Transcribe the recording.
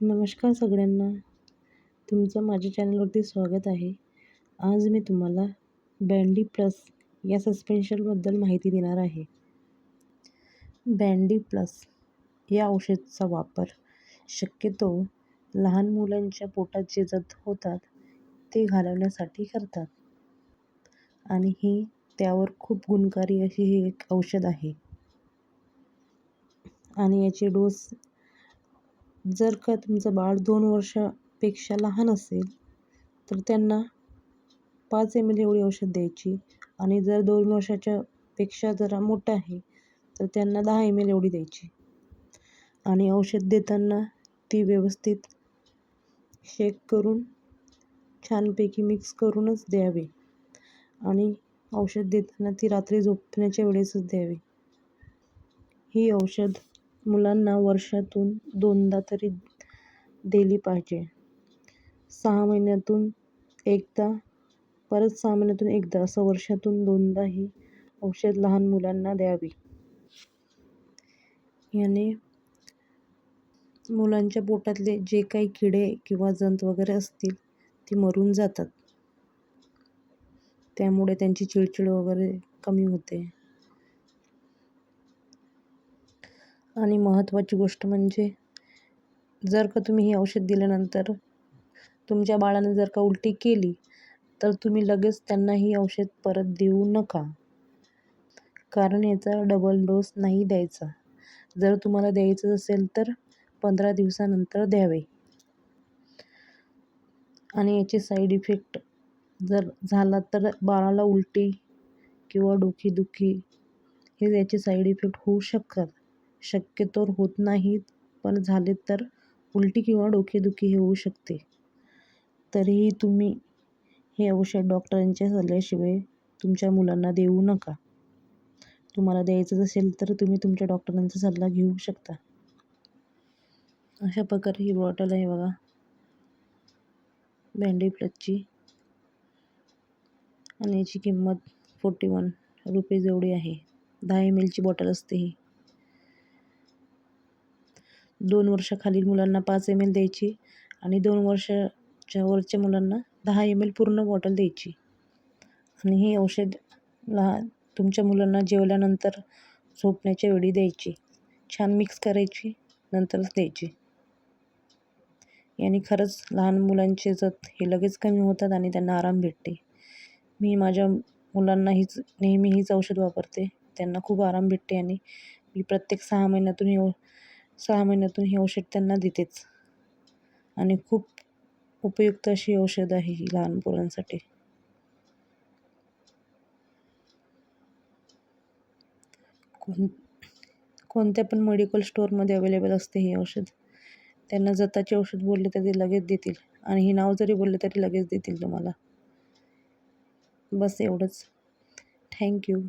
नमस्कार सगळ्यांना. तुमचं माझ्या चॅनलवरती स्वागत आहे. आज मी तुम्हाला बँडी प्लस या सस्पेन्शनबद्दल माहिती देणार आहे. बँडी प्लस या औषधाचा वापर शक्यतो लहान मुलांच्या पोटात जे जत होतात ते घालवण्यासाठी करतात. आणि ही त्यावर खूप गुणकारी अशी ही एक औषध आहे. आणि याचे डोस जर का तुमचं बाळ दोन वर्षापेक्षा लहान असेल तर त्यांना पाच एम एल एवढी औषध द्यायची. आणि जर दोन वर्षाच्या पेक्षा जरा मोठं आहे तर त्यांना दहा एम एल एवढी द्यायची. आणि औषध देताना ती व्यवस्थित शेक करून छानपैकी मिक्स करूनच द्यावे. आणि औषध देताना ती रात्री झोपण्याच्या वेळेसच द्यावी. ही औषध मुलांना वर्षातून दोनदा तरी दिली पाहिजे. सहा महिन्यातून एकदा परत सहा महिन्यातून एकदा असं वर्षातून दोनदा ही औषध लहान मुलांना द्यावी. याने मुलांच्या पोटातले जे काही किडे किंवा जंत वगैरे असतील ती मरून जातात. त्यामुळे त्यांची चिडचिड वगैरे कमी होते. आणि महत्त्वाची गोष्ट म्हणजे जर का तुम्ही हे औषध दिल्यानंतर तुमच्या बाळाने जर का उलटी केली तर तुम्ही लगेच त्यांना ही औषध परत देऊ नका. कारण याचा डबल डोस नाही द्यायचा. जर तुम्हाला द्यायचं असेल तर पंधरा दिवसानंतर द्यावे. आणि याचे साईड इफेक्ट जर झाला तर बाळाला उलटी किंवा डोकेदुखी हे याचे साईड इफेक्ट होऊ शकतात. शक्यतोवर होत नाहीत पण झाले तर उलटी किंवा डोकेदुखी हे होऊ शकते. तरीही तुम्ही हे औषध डॉक्टरांच्या सल्ल्याशिवाय तुमच्या मुलांना देऊ नका. तुम्हाला द्यायचं असेल तर तुम्ही तुमच्या डॉक्टरांचा सल्ला घेऊ शकता. अशा प्रकारे ही बॉटल आहे बघा. बँडी प्लसची. आणि याची किंमत फोर्टी वन रुपीज एवढी आहे. दहा एम एलची बॉटल असते ही. दोन वर्षाखालील मुलांना पाच एम एल द्यायची आणि दोन वर्षाच्या वरच्या मुलांना दहा एम एल पूर्ण बॉटल द्यायची. आणि हे औषध लहान तुमच्या मुलांना जेवल्यानंतर झोपण्याच्या वेळी द्यायची. छान मिक्स करायची नंतरच द्यायची. याने खरंच लहान मुलांचे जत हे लगेच कमी होतात आणि त्यांना आराम भेटते. मी माझ्या मुलांना हीच नेहमी हीच औषध वापरते. त्यांना खूप आराम भेटते आणि मी प्रत्येक सहा महिन्यातून हे सहा महिन्यातून हे औषध त्यांना देतेच. आणि खूप उपयुक्त अशी औषध आहे ही लहान पोरांसाठी. कोण कोणत्या पण मेडिकल स्टोअरमध्ये अवेलेबल असते हे औषध. त्यांना जताचे औषध बोलले तर ते लगेच देतील. आणि हे नाव जरी बोलले तरी लगेच देतील तुम्हाला. बस एवढंच. थँक्यू